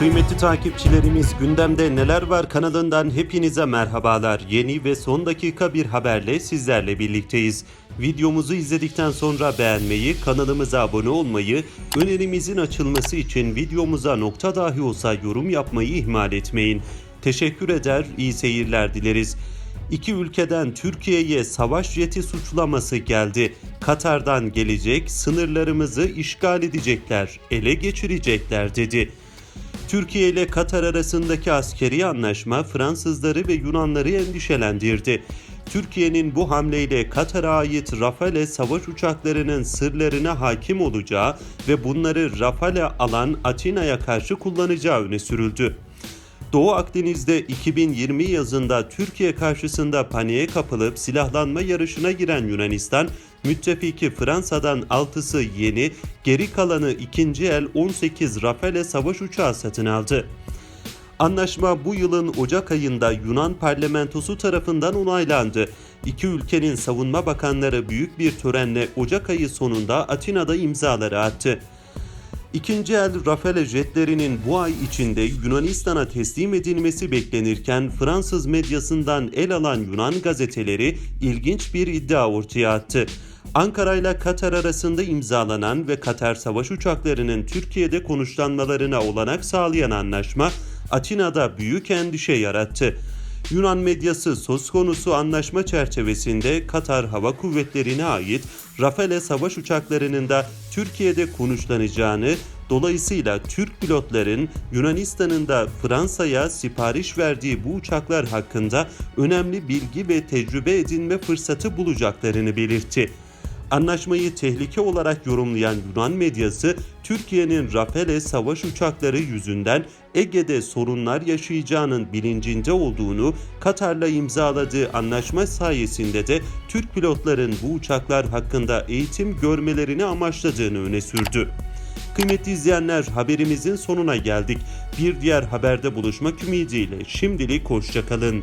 Kıymetli takipçilerimiz gündemde neler var kanalından hepinize merhabalar. Yeni ve son dakika bir haberle sizlerle birlikteyiz. Videomuzu izledikten sonra beğenmeyi, kanalımıza abone olmayı, önerimizin açılması için videomuza nokta dahi olsa yorum yapmayı ihmal etmeyin. Teşekkür eder, iyi seyirler dileriz. İki ülkeden Türkiye'ye savaş jeti suçlaması geldi. Katar'dan gelecek, sınırlarımızı işgal edecekler, ele geçirecekler dedi. Türkiye ile Katar arasındaki askeri anlaşma Fransızları ve Yunanları endişelendirdi. Türkiye'nin bu hamleyle Katar'a ait Rafale savaş uçaklarının sırlarına hakim olacağı ve bunları Rafale alan Atina'ya karşı kullanacağı öne sürüldü. Doğu Akdeniz'de 2020 yazında Türkiye karşısında paniğe kapılıp silahlanma yarışına giren Yunanistan, müttefiki Fransa'dan 6'sı yeni, geri kalanı ikinci el 18 Rafale savaş uçağı satın aldı. Anlaşma bu yılın Ocak ayında Yunan parlamentosu tarafından onaylandı. İki ülkenin savunma bakanları büyük bir törenle Ocak ayı sonunda Atina'da imzaları attı. İkinci el Rafale jetlerinin bu ay içinde Yunanistan'a teslim edilmesi beklenirken Fransız medyasından el alan Yunan gazeteleri ilginç bir iddia ortaya attı. Ankara ile Katar arasında imzalanan ve Katar savaş uçaklarının Türkiye'de konuşlanmalarına olanak sağlayan anlaşma Atina'da büyük endişe yarattı. Yunan medyası söz konusu anlaşma çerçevesinde Katar Hava Kuvvetleri'ne ait Rafale savaş uçaklarının da Türkiye'de konuşlanacağını, dolayısıyla Türk pilotların Yunanistan'ın da Fransa'ya sipariş verdiği bu uçaklar hakkında önemli bilgi ve tecrübe edinme fırsatı bulacaklarını belirtti. Anlaşmayı tehlike olarak yorumlayan Yunan medyası, Türkiye'nin Rafale savaş uçakları yüzünden Ege'de sorunlar yaşayacağının bilincinde olduğunu, Katar'la imzaladığı anlaşma sayesinde de Türk pilotların bu uçaklar hakkında eğitim görmelerini amaçladığını öne sürdü. Kıymetli izleyenler haberimizin sonuna geldik. Bir diğer haberde buluşmak ümidiyle şimdilik hoşçakalın.